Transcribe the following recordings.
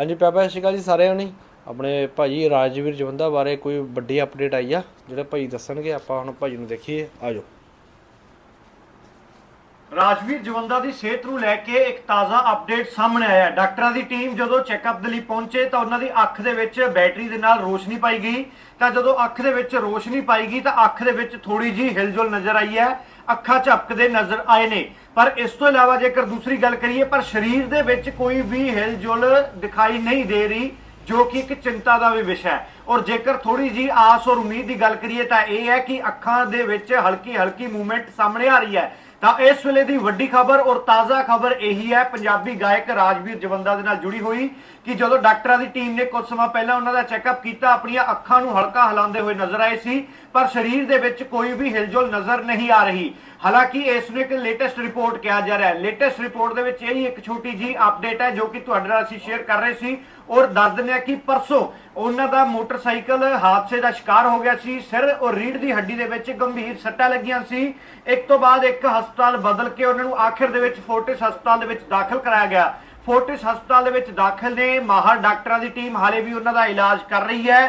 ਹਾਂਜੀ ਪਾਪਾ ਸਤਿ ਸ਼੍ਰੀ ਅਕਾਲ ਜੀ ਸਾਰਿਆਂ ਨੂੰ। ਆਪਣੇ ਭਾਜੀ ਰਾਜਵੀਰ ਜਵੰਦਾ ਬਾਰੇ ਕੋਈ ਵੱਡੀ ਅਪਡੇਟ ਆਈ ਆ, ਜਿਹੜੇ ਭਾਈ ਦੱਸਣਗੇ, ਆਪਾਂ ਹੁਣ ਭਾਜੀ ਨੂੰ ਦੇਖੀਏ। ਆਜੋ। ਰਾਜਵੀਰ ਜਵੰਦਾ ਦੀ ਸਿਹਤ ਨੂੰ ਲੈ ਕੇ ਇੱਕ ਤਾਜ਼ਾ ਅਪਡੇਟ ਸਾਹਮਣੇ ਆਇਆ ਹੈ। ਡਾਕਟਰਾਂ ਦੀ ਟੀਮ ਜਦੋਂ ਚੈੱਕਅਪ ਦੇ ਲਈ ਪਹੁੰਚੇ ਤਾਂ ਉਹਨਾਂ ਦੀ ਅੱਖ ਦੇ ਵਿੱਚ ਬੈਟਰੀ ਦੇ ਨਾਲ ਰੋਸ਼ਨੀ ਪਾਈ ਗਈ। ਤਾਂ ਜਦੋਂ ਅੱਖ ਦੇ ਵਿੱਚ ਰੋਸ਼ਨੀ ਪਾਈ ਗਈ ਤਾਂ ਅੱਖ ਦੇ ਵਿੱਚ ਥੋੜੀ ਜੀ ਹਿਲਜੁਲ ਨਜ਼ਰ ਆਈ ਹੈ। ਅੱਖਾਂ ਝਪਕਦੇ ਨਜ਼ਰ ਆਏ ਨੇ। ਪਰ ਇਸ ਤੋਂ ਇਲਾਵਾ ਜੇਕਰ ਦੂਸਰੀ ਗੱਲ ਕਰੀਏ, ਪਰ ਸਰੀਰ ਦੇ ਵਿੱਚ ਕੋਈ ਵੀ ਹਿਲਜੁਲ ਦਿਖਾਈ ਨਹੀਂ ਦੇ ਰਹੀ, ਜੋ ਕਿ ਇੱਕ ਚਿੰਤਾ ਦਾ ਵੀ ਵਿਸ਼ਾ ਹੈ। ਔਰ ਜੇਕਰ ਥੋੜੀ ਜੀ ਆਸ ਔਰ ਉਮੀਦ ਦੀ ਗੱਲ ਕਰੀਏ, ਤਾਂ ਇਹ ਹੈ ਕਿ ਅੱਖਾਂ ਦੇ ਵਿੱਚ ਹਲਕੀ ਹਲਕੀ ਮੂਵਮੈਂਟ ਸਾਹਮਣੇ ਆ ਰਹੀ ਹੈ। ਤਾਂ ਇਸ ਵੇਲੇ ਦੀ ਵੱਡੀ ਖਬਰ ਔਰ ਤਾਜ਼ਾ ਖਬਰ ਇਹੀ ਹੈ, ਪੰਜਾਬੀ ਗਾਇਕ ਰਾਜਵੀਰ ਜਵੰਦਾ ਦੇ ਨਾਲ ਜੁੜੀ ਹੋਈ ਕਿ ਜਦੋਂ ਡਾਕਟਰਾਂ ਦੀ ਟੀਮ ਨੇ ਕੁਝ ਸਮਾਂ ਪਹਿਲਾਂ ਉਹਨਾਂ ਦਾ ਚੈੱਕਅਪ ਕੀਤਾ, ਆਪਣੀਆਂ ਅੱਖਾਂ ਨੂੰ ਹਲਕਾ ਹਿਲਾਉਂਦੇ ਹੋਏ ਨਜ਼ਰ ਆਏ ਸੀ, ਪਰ ਸਰੀਰ ਦੇ ਵਿੱਚ ਕੋਈ ਵੀ ਹਿਲਜੁਲ ਨਜ਼ਰ ਨਹੀਂ ਆ ਰਹੀ। ਹਾਲਾਂਕਿ ਇਸ ਨੂੰ ਇੱਕ ਲੇਟੈਸਟ ਰਿਪੋਰਟ ਕਿਹਾ ਜਾ ਰਿਹਾ ਹੈ। ਲੇਟੈਸਟ ਰਿਪੋਰਟ ਦੇ ਵਿੱਚ ਇਹੀ ਇੱਕ ਛੋਟੀ ਜੀ ਅਪਡੇਟ ਹੈ ਜੋ ਕਿ ਤੁਹਾਡੇ ਨਾਲ ਅਸੀਂ ਸ਼ੇਅਰ ਕਰ ਰਹੇ ਸੀ ਔਰ ਦੱਸ ਦਿੰਦੇ ਹਾਂ ਕਿ ਪਰਸੋਂ ਉਹਨਾਂ ਦਾ ਮੋਟਰਸਾਈਕਲ ਹਾਦਸੇ ਦਾ ਸ਼ਿਕਾਰ ਹੋ ਗਿਆ ਸੀ। ਸਿਰ ਔਰ ਰੀੜ ਦੀ ਹੱਡੀ ਦੇ ਵਿੱਚ ਗੰਭੀਰ ਸੱਟਾਂ ਲੱਗੀਆਂ ਸੀ। ਇੱਕ ਤੋਂ ਬਾਅਦ ਇੱਕ ਹਸਪਤਾਲ ਬਦਲ ਕੇ ਉਹਨਾਂ ਨੂੰ ਆਖਿਰ ਦੇ ਵਿੱਚ ਫੋਰਟਿਸ ਹਸਪਤਾਲ ਦੇ ਵਿੱਚ ਦਾਖਲ ਕਰਾਇਆ ਗਿਆ। ਫੋਰਟਿਸ ਹਸਪਤਾਲ ਦੇ ਵਿੱਚ ਦਾਖਲ ਨੇ। ਮਾਹਰ ਡਾਕਟਰਾਂ ਦੀ ਟੀਮ ਹਾਲੇ ਵੀ ਉਹਨਾਂ ਦਾ ਇਲਾਜ ਕਰ ਰਹੀ ਹੈ।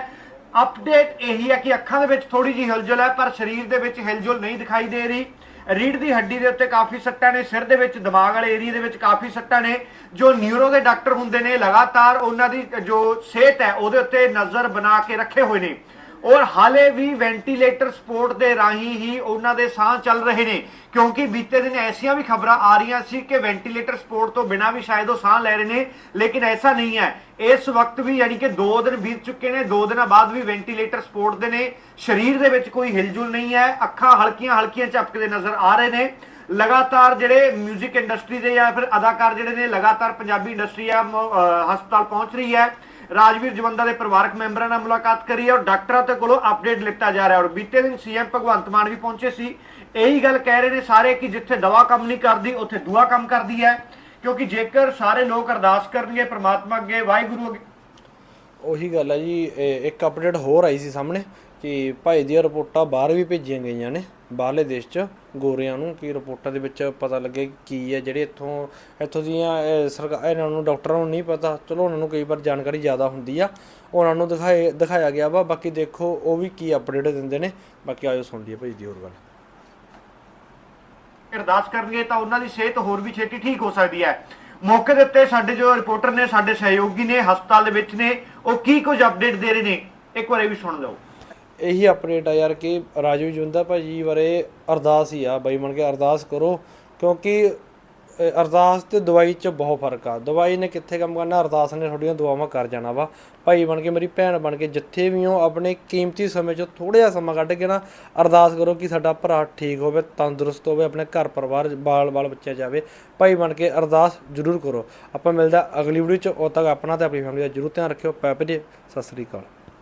ਅਪਡੇਟ ਇਹੀ ਹੈ ਕਿ ਅੱਖਾਂ ਦੇ ਵਿੱਚ ਥੋੜੀ ਜਿਹੀ ਹਿਲਜੁਲ ਹੈ, ਪਰ ਸਰੀਰ ਦੇ ਵਿੱਚ ਹਿਲਜੁਲ ਨਹੀਂ ਦਿਖਾਈ ਦੇ ਰਹੀ। ਰੀੜ ਦੀ ਹੱਡੀ ਦੇ ਉੱਤੇ ਕਾਫੀ ਸੱਟਾਂ ਨੇ, ਸਿਰ ਦੇ ਵਿੱਚ, ਦਿਮਾਗ ਵਾਲੇ ਏਰੀਆ ਦੇ ਵਿੱਚ ਕਾਫੀ ਸੱਟਾਂ ਨੇ। ਜੋ ਨਿਊਰੋ ਦੇ ਡਾਕਟਰ ਹੁੰਦੇ ਨੇ, ਲਗਾਤਾਰ ਉਹਨਾਂ ਦੀ ਜੋ ਸਿਹਤ ਹੈ, ਉਹਦੇ ਉੱਤੇ ਨਜ਼ਰ ਬਣਾ ਕੇ ਰੱਖੇ ਹੋਏ ਨੇ। ਔਰ ਹਾਲੇ ਵੀ ਵੈਂਟੀਲੇਟਰ ਸਪੋਰਟ ਦੇ ਰਾਹੀਂ ਹੀ ਉਹਨਾਂ ਦੇ ਸਾਹ ਚੱਲ ਰਹੇ ਨੇ, ਕਿਉਂਕਿ ਬੀਤੇ ਦਿਨ ਐਸੀਆਂ ਵੀ ਖਬਰਾਂ ਆ ਰਹੀਆਂ ਸੀ ਕਿ ਵੈਂਟੀਲੇਟਰ ਸਪੋਰਟ ਤੋਂ ਬਿਨਾਂ ਵੀ ਸ਼ਾਇਦ ਉਹ ਸਾਹ ਲੈ ਰਹੇ ਨੇ, ਲੇਕਿਨ ਐਸਾ ਨਹੀਂ ਹੈ। ਇਸ ਵਕਤ ਵੀ ਯਾਨੀ ਕਿ 2 ਦਿਨ ਬੀਤ ਚੁੱਕੇ ਨੇ 2 ਦਿਨਾਂ ਬਾਅਦ ਵੀ ਵੈਂਟੀਲੇਟਰ ਸਪੋਰਟ ਦੇ ਨੇ। ਸਰੀਰ ਦੇ ਵਿੱਚ ਕੋਈ ਹਿਲਜੁਲ ਨਹੀਂ ਹੈ, ਅੱਖਾਂ ਹਲਕੀਆਂ ਹਲਕੀਆਂ ਝਪਕਦੇ ਨਜ਼ਰ ਆ ਰਹੇ ਨੇ। ਲਗਾਤਾਰ ਜਿਹੜੇ 뮤직 ਇੰਡਸਟਰੀ ਦੇ ਜਾਂ ਫਿਰ ਅਦਾਕਾਰ ਜਿਹੜੇ ਨੇ, ਲਗਾਤਾਰ ਪੰਜਾਬੀ ਇੰਡਸਟਰੀ ਆ ਹਸਪਤਾਲ ਪਹੁੰਚ ਰਹੀ ਹੈ। ਰਾਜਵੀਰ ਜਵੰਦਾ ਦੇ ਪਰਿਵਾਰਕ ਮੈਂਬਰਾਂ ਨਾਲ ਮੁਲਾਕਾਤ ਕਰੀ ਹੈ ਔਰ ਡਾਕਟਰਾਂ ਤੇ ਕੋਲੋਂ ਅਪਡੇਟ ਲਿੱਤਾ ਜਾ ਰਿਹਾ ਔਰ ਬੀਤੇ ਦਿਨ ਸੀਐਮ ਭਗਵੰਤ ਮਾਨ ਵੀ ਪਹੁੰਚੇ ਸੀ। ਇਹੀ ਗੱਲ ਕਹਿ ਰਹੇ ਨੇ ਸਾਰੇ ਕਿ ਜਿੱਥੇ ਦਵਾ ਕੰਮ ਨਹੀਂ ਕਰਦੀ, ਉੱਥੇ ਦੁਆ ਕੰਮ ਕਰਦੀ ਹੈ। ਕਿਉਂਕਿ ਜੇਕਰ ਸਾਰੇ ਲੋਕ ਅਰਦਾਸ ਕਰਨਗੇ, ਪ੍ਰਮਾਤਮਾ ਅੱਗੇ, ਵਾਹਿਗੁਰੂ ਅੱਗੇ ਉਹੀ ਗੱਲ ਹੈ ਜੀ, ਇਹ ਇੱਕ ਅਪਡੇਟ ਹੋਰ ਆਈ ਸੀ ਸਾਹਮਣੇ ਕਿ ਭਾਈ ਦੀਆਂ ਰਿਪੋਰਟਾਂ ਬਾਹਰ ਵੀ ਭੇਜੀਆਂ ਗਈਆਂ ਨੇ। ਬਾਹਰਲੇ ਦੇਸ਼ 'ਚ ਗੋਰਿਆਂ ਨੂੰ ਕਿ ਰਿਪੋਰਟਾਂ ਦੇ ਵਿੱਚ ਪਤਾ ਲੱਗੇ ਕੀ ਹੈ, ਜਿਹੜੇ ਇੱਥੋਂ ਇੱਥੋਂ ਦੀਆਂ ਇਹ ਸਰਕਾਰ ਇਹਨਾਂ ਨੂੰ ਡਾਕਟਰਾਂ ਨੂੰ ਨਹੀਂ ਪਤਾ। ਚਲੋ, ਉਹਨਾਂ ਨੂੰ ਕਈ ਵਾਰ ਜਾਣਕਾਰੀ ਜ਼ਿਆਦਾ ਹੁੰਦੀ ਆ। ਉਹਨਾਂ ਨੂੰ ਦਿਖਾਏ, ਦਿਖਾਇਆ ਗਿਆ ਵਾ। ਬਾਕੀ ਦੇਖੋ, ਉਹ ਵੀ ਕੀ ਅਪਡੇਟ ਦਿੰਦੇ ਨੇ। ਬਾਕੀ ਆਜੋ ਸੁਣ ਲਈਏ ਭਾਈ ਦੀ ਹੋਰ ਗੱਲ। ਅਰਦਾਸ ਕਰ ਲਈਏ ਤਾਂ ਉਹਨਾਂ ਦੀ ਸਿਹਤ ਹੋਰ ਵੀ ਛੇਤੀ ਠੀਕ ਹੋ ਸਕਦੀ ਹੈ। ਮੌਕੇ ਦੇ ਉੱਤੇ ਸਾਡੇ ਜੋ ਰਿਪੋਰਟਰ ਨੇ, ਸਾਡੇ ਸਹਿਯੋਗੀ ਨੇ, ਹਸਪਤਾਲ ਦੇ ਵਿੱਚ ਨੇ, ਉਹ ਕੀ ਕੁਝ ਅਪਡੇਟ ਦੇ ਰਹੇ ਨੇ, ਇੱਕ ਵਾਰ ਇਹ ਵੀ ਸੁਣ ਲਓ। ਇਹੀ ਅਪਡੇਟ ਆ ਯਾਰ ਕਿ ਰਾਜੂ ਜੁੰਦਾ ਭਾਜੀ ਬਾਰੇ ਅਰਦਾਸ ਹੀ ਆ, ਬਾਈ ਬਣ ਕੇ ਅਰਦਾਸ ਕਰੋ, ਕਿਉਂਕਿ ਅਰਦਾਸ ਤੇ ਦਵਾਈ 'ਚ ਬਹੁਤ ਫ਼ਰਕ ਆ। ਦਵਾਈ ਨੇ ਕਿੱਥੇ ਕੰਮ ਕਰਨਾ, ਅਰਦਾਸ ਨੇ ਤੁਹਾਡੀਆਂ ਦੁਆਵਾਂ ਕਰ ਜਾਣਾ ਵਾ। ਭਾਈ ਬਣ ਕੇ ਮੇਰੀ ਭੈਣ ਬਣ ਕੇ ਜਿੱਥੇ ਵੀ ਹੋ, ਆਪਣੇ ਕੀਮਤੀ ਸਮੇਂ 'ਚ ਥੋੜਾ ਜਿਹਾ ਸਮਾਂ ਕੱਢ ਕੇ ਨਾ ਅਰਦਾਸ ਕਰੋ ਕਿ ਸਾਡਾ ਭਰਾ ਠੀਕ ਹੋਵੇ, ਤੰਦਰੁਸਤ ਹੋਵੇ, ਆਪਣੇ ਘਰ ਪਰਿਵਾਰ ਬਾਲ ਬਾਲ ਬੱਚਿਆ ਜਾਵੇ। ਭਾਈ ਬਣ ਕੇ ਅਰਦਾਸ ਜ਼ਰੂਰ ਕਰੋ। ਆਪਾਂ ਮਿਲਦਾ ਅਗਲੀ ਵੀਡੀਓ 'ਚ, ਉਦੋਂ ਤੱਕ ਆਪਣਾ ਤੇ ਆਪਣੀ ਫੈਮਿਲੀ ਦਾ ਜ਼ਰੂਰ ਧਿਆਨ ਰੱਖਿਓ। ਪੈਪੇ ਜੀ ਸਤਿ ਸ੍ਰੀ ਅਕਾਲ।